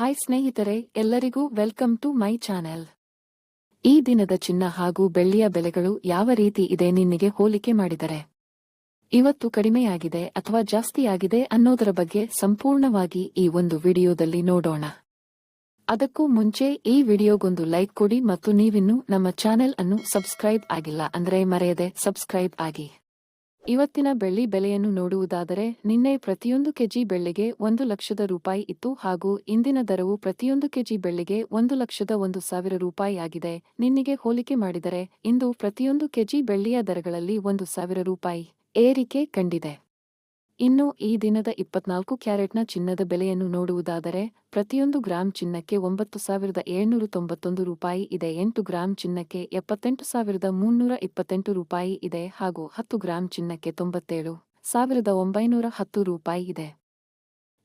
Hi ಸ್ನೇಹಿತರೆ, ಎಲ್ಲರಿಗೂ welcome to my channel. ಈ ದಿನದ ಚಿನ್ನ ಹಾಗೂ ಬೆಳ್ಳಿಯ ಬೆಲೆಗಳು ಯಾವ ರೀತಿ ಇದೆ ನಿನ್ನಿಗೆ ಹೋಲಿಕೆ ಮಾಡಿದರೆ? ಇವತ್ತು ಕಡಿಮೆಯಾಗಿದೆ ಅಥವಾ ಜಾಸ್ತಿಯಾಗಿದೆ ಅನ್ನೋದರ ಬಗ್ಗೆ ಸಂಪೂರ್ಣವಾಗಿ ಈ ಒಂದು ವಿಡಿಯೋದಲ್ಲಿ ನೋಡೋಣ. ಅದಕ್ಕೂ ಮುಂಚೆ ಈ ವಿಡಿಯೋಗೊಂದು ಲೈಕ್ ಕೊಡಿ ಮತ್ತು ನೀವಿನ್ನೂ ನಮ್ಮ ಚಾನೆಲ್ ಅನ್ನು ಸಬ್ಸ್ಕ್ರೈಬ್ ಆಗಿಲ್ಲ ಅಂದರೆ ಮರೆಯದೆ ಸಬ್ಸ್ಕ್ರೈಬ್ ಆಗಿ. ಇವತ್ತಿನ ಬೆಳ್ಳಿ ಬೆಲೆಯನ್ನು ನೋಡುವುದಾದರೆ, ನಿನ್ನೆ ಪ್ರತಿಯೊಂದು ಕೆಜಿ ಬೆಳ್ಳಿಗೆ ಒಂದು ಲಕ್ಷದ ರೂಪಾಯಿ ಇತ್ತು ಹಾಗೂ ಇಂದಿನ ದರವು ಪ್ರತಿಯೊಂದು ಕೆಜಿ ಬೆಳ್ಳಿಗೆ ಒಂದು ಲಕ್ಷದ ಒಂದು ಸಾವಿರ ರೂಪಾಯಿ ಆಗಿದೆ. ನಿನ್ನೆಗೆ ಹೋಲಿಕೆ ಮಾಡಿದರೆ, ಇಂದು ಪ್ರತಿಯೊಂದು ಕೆಜಿ ಬೆಳ್ಳಿಯ ದರಗಳಲ್ಲಿ ಒಂದು ಸಾವಿರ ರೂಪಾಯಿ ಏರಿಕೆ ಕಂಡಿದೆ. ಇನ್ನು ಈ ದಿನದ ಇಪ್ಪತ್ನಾಲ್ಕು ಕ್ಯಾರೆಟ್ನ ಚಿನ್ನದ ಬೆಲೆಯನ್ನು ನೋಡುವುದಾದರೆ, ಪ್ರತಿಯೊಂದು ಗ್ರಾಂ ಚಿನ್ನಕ್ಕೆ ಒಂಬತ್ತು ಸಾವಿರದ ಏಳ್ನೂರ ತೊಂಬತ್ತೊಂದು ರೂಪಾಯಿ ಇದೆ, ಎಂಟು ಗ್ರಾಂ ಚಿನ್ನಕ್ಕೆ ಎಪ್ಪತ್ತೆಂಟು ಸಾವಿರದ ಮುನ್ನೂರ ಇಪ್ಪತ್ತೆಂಟು ರೂಪಾಯಿ ಇದೆ ಹಾಗೂ ಹತ್ತು ಗ್ರಾಂ ಚಿನ್ನಕ್ಕೆ ತೊಂಬತ್ತೇಳು ಸಾವಿರದ ಒಂಬೈನೂರ ಹತ್ತು ರೂಪಾಯಿ ಇದೆ.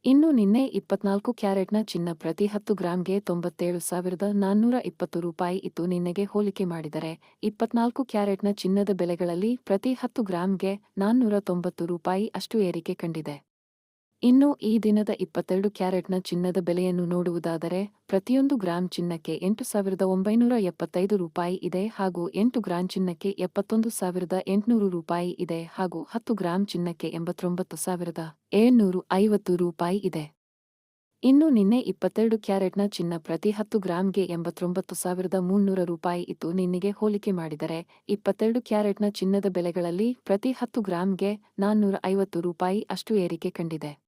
ಇನ್ನು ನಿನ್ನೆ ಇಪ್ಪತ್ನಾಲ್ಕು ಕ್ಯಾರೆಟ್ನ ಚಿನ್ನ ಪ್ರತಿ ಹತ್ತು ಗ್ರಾಂಗೆ ತೊಂಬತ್ತೇಳು ಸಾವಿರದ ನಾನ್ನೂರ ಇಪ್ಪತ್ತು ರೂಪಾಯಿ ಇತ್ತು ನಿನ್ನೆಗೆ ಹೋಲಿಕೆ ಮಾಡಿದರೆ. ಇಪ್ಪತ್ನಾಲ್ಕು ಕ್ಯಾರೆಟ್ನ ಚಿನ್ನದ ಬೆಲೆಗಳಲ್ಲಿ ಪ್ರತಿ ಹತ್ತು ಗ್ರಾಂಗೆ ನಾನ್ನೂರ ತೊಂಬತ್ತು ರೂಪಾಯಿ ಅಷ್ಟು ಏರಿಕೆ ಕಂಡಿದೆ. ಇನ್ನು ಈ ದಿನದ ಇಪ್ಪತ್ತೆರಡು ಕ್ಯಾರೆಟ್ನ ಚಿನ್ನದ ಬೆಲೆಯನ್ನು ನೋಡುವುದಾದರೆ, ಪ್ರತಿಯೊಂದು ಗ್ರಾಂ ಚಿನ್ನಕ್ಕೆ ಎಂಟು ಸಾವಿರದ ಒಂಬೈನೂರ ಎಪ್ಪತ್ತೈದು ರೂಪಾಯಿ ಇದೆ ಹಾಗೂ ಎಂಟು ಗ್ರಾಂ ಚಿನ್ನಕ್ಕೆ ಎಪ್ಪತ್ತೊಂದು ಸಾವಿರದ ಎಂಟುನೂರು ರೂಪಾಯಿ ಇದೆ ಹಾಗೂ ಹತ್ತು ಗ್ರಾಂ ಚಿನ್ನಕ್ಕೆ ಎಂಬತ್ತೊಂಬತ್ತು ಸಾವಿರದ ಏಳ್ನೂರು ಐವತ್ತು ರೂಪಾಯಿ ಇದೆ. ಇನ್ನು ನಿನ್ನೆ ಇಪ್ಪತ್ತೆರಡು ಕ್ಯಾರೆಟ್ನ ಚಿನ್ನ ಪ್ರತಿ ಹತ್ತು ಗ್ರಾಂಗೆ ಎಂಬತ್ತೊಂಬತ್ತು ಸಾವಿರದ ಮುನ್ನೂರ ರೂಪಾಯಿ ಇತ್ತು. ನಿನ್ನೆಗೆ ಹೋಲಿಕೆ ಮಾಡಿದರೆ, ಇಪ್ಪತ್ತೆರಡು ಕ್ಯಾರೆಟ್ನ ಚಿನ್ನದ ಬೆಲೆಗಳಲ್ಲಿ ಪ್ರತಿ ಹತ್ತು ಗ್ರಾಂಗೆ ನಾನ್ನೂರ ಐವತ್ತು ರೂಪಾಯಿ ಅಷ್ಟು ಏರಿಕೆ ಕಂಡಿದೆ.